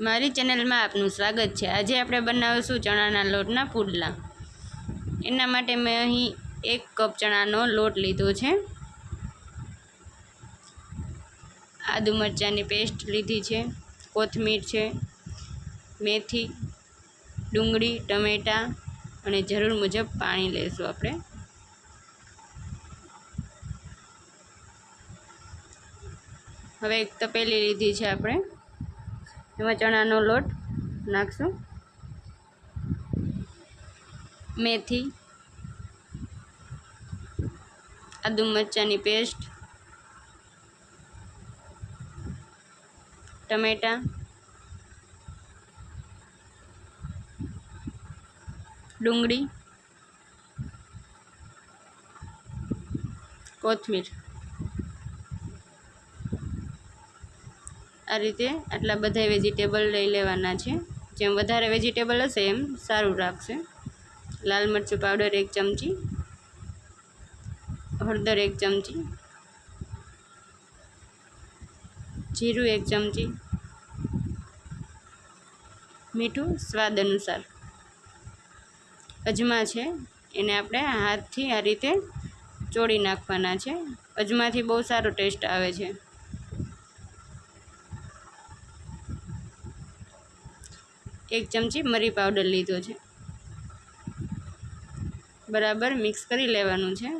મારી ચેનલમાં આપનું સ્વાગત છે. આજે આપણે બનાવીશું ચણાના લોટના પુડલા. એના માટે મેં અહીં એક કપ ચણાનો લોટ લીધો છે. આદુ મરચાંની પેસ્ટ લીધી છે, કોથમીર છે, મેથી, ડુંગળી, ટમેટાં અને જરૂર મુજબ પાણી લઈશું આપણે. હવે એક તપેલી લીધી છે આપણે. એમાં ચણાનો લોટ નાખશું. મેથી આદુ મરચાંની પેસ્ટ ટમેટા ડુંગળી કોથમીર. આ રીતે આટલા બધા વેજીટેબલ લઈ લેવાના છે. જેમ વધારે વેજીટેબલ હશે એમ સારું રાખશે. લાલ મરચું પાવડર એક ચમચી, હળદર એક ચમચી, જીરું એક ચમચી, મીઠું સ્વાદ અનુસાર. અજમા છે, એને આપણે હાથથી આ રીતે ચોળી નાખવાના છે. અજમાથી બહુ સારો ટેસ્ટ આવે છે. એક ચમચી મરી પાવડર લીધો છે. બરાબર મિક્સ કરી લેવાનું છે.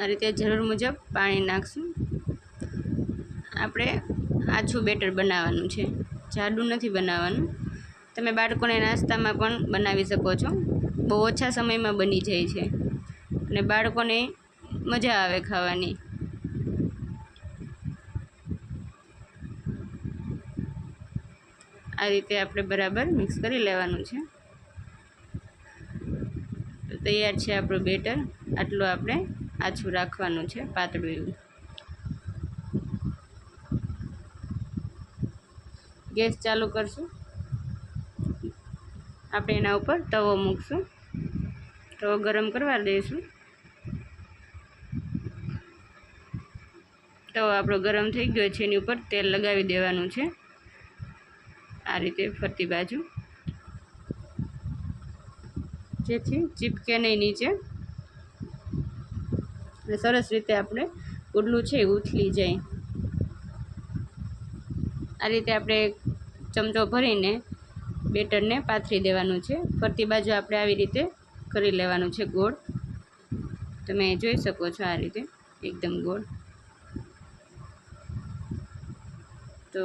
આ રીતે જરૂર મુજબ પાણી નાખશું. આપણે આછું બેટર બનાવવાનું છે. જાડું નથી બનાવવાનું. તમે બાળકોને નાસ્તામાં પણ બનાવી શકો છો. બહુ ઓછા સમયમાં બની જાય છે. અને બાળકોને મજા આવે ખાવાની. આ રીતે આપણે બરાબર મિક્સ કરી લેવાનું છે. તૈયાર છે આપણું બેટર. આટલું આપણે આછું રાખવાનું છે પાતળું. એવું ગેસ ચાલુ કરશું. આપણે એના ઉપર તવો મૂકશું. તવો ગરમ કરવા દઈશું. તવો આપણો ગરમ થઈ ગયો છે, એની ઉપર તેલ લગાવી દેવાનું છે. આ રીતે ફરતી બાજુ. જેથી ચીપકે નહીં નીચે. સરસ રીતે આપણે પુડલું છે એ ઉથલી જાય. આ રીતે આપણે ચમચો ભરીને બેટરને પાથરી દેવાનું છે. ફરતી બાજુ આપણે આવી રીતે કરી લેવાનું છે ગોળ. તમે જોઈ શકો છો આ રીતે એકદમ ગોળ. તો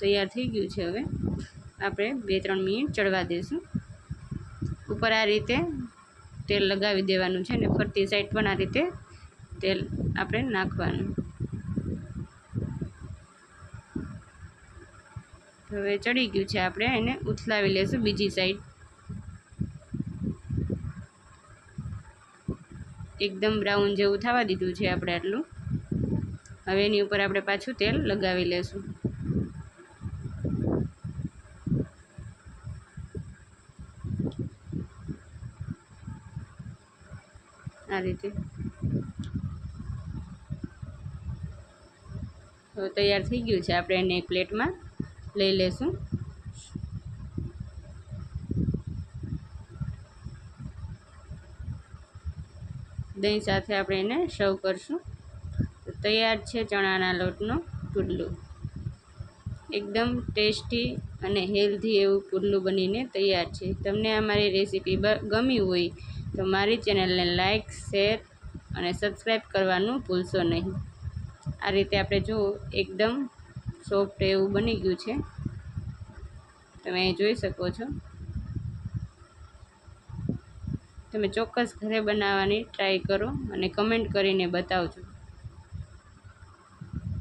તૈયાર થઈ ગયું છે હવે. આપણે બે ત્રણ મિનિટ ચડવા દઈશું ઉપર આ રીતે તેલ લગાવી દેવાનું છે ને ફરતી સાઈડ પણ આ રીતે તેલ આપણે નાખવાનું. હવે ચડી ગયું છે આપણે એને ઉથલાવી લેશું બીજી સાઈડ એકદમ બ્રાઉન જેવું થવા દીધું છે આપણે આટલું. હવે એની ઉપર આપણે પાછું તેલ લગાવી લેશું. આ રીતે. હવે તૈયાર થઈ ગયું છે. આપણે એને એક પ્લેટમાં લઈ લેશું. દહીં સાથે આપણે એને સર્વ કરશું. તૈયાર છે ચણાના લોટનો પુડલું. એકદમ ટેસ્ટી અને હેલ્ધી એવું પુડલું બનીને તૈયાર છે. તમને અમારી રેસીપી ગમી હોય તો મારી ચેનલને લાઇક શેર અને સબસ્ક્રાઈબ કરવાનું ભૂલશો નહીં. આ રીતે આપણે જો એકદમ સોફ્ટ એવું બની ગયું છે. તમે જોઈ શકો છો. તમે ચોક્કસ ઘરે બનાવવાની ટ્રાય કરો અને કમેન્ટ કરીને બતાવજો.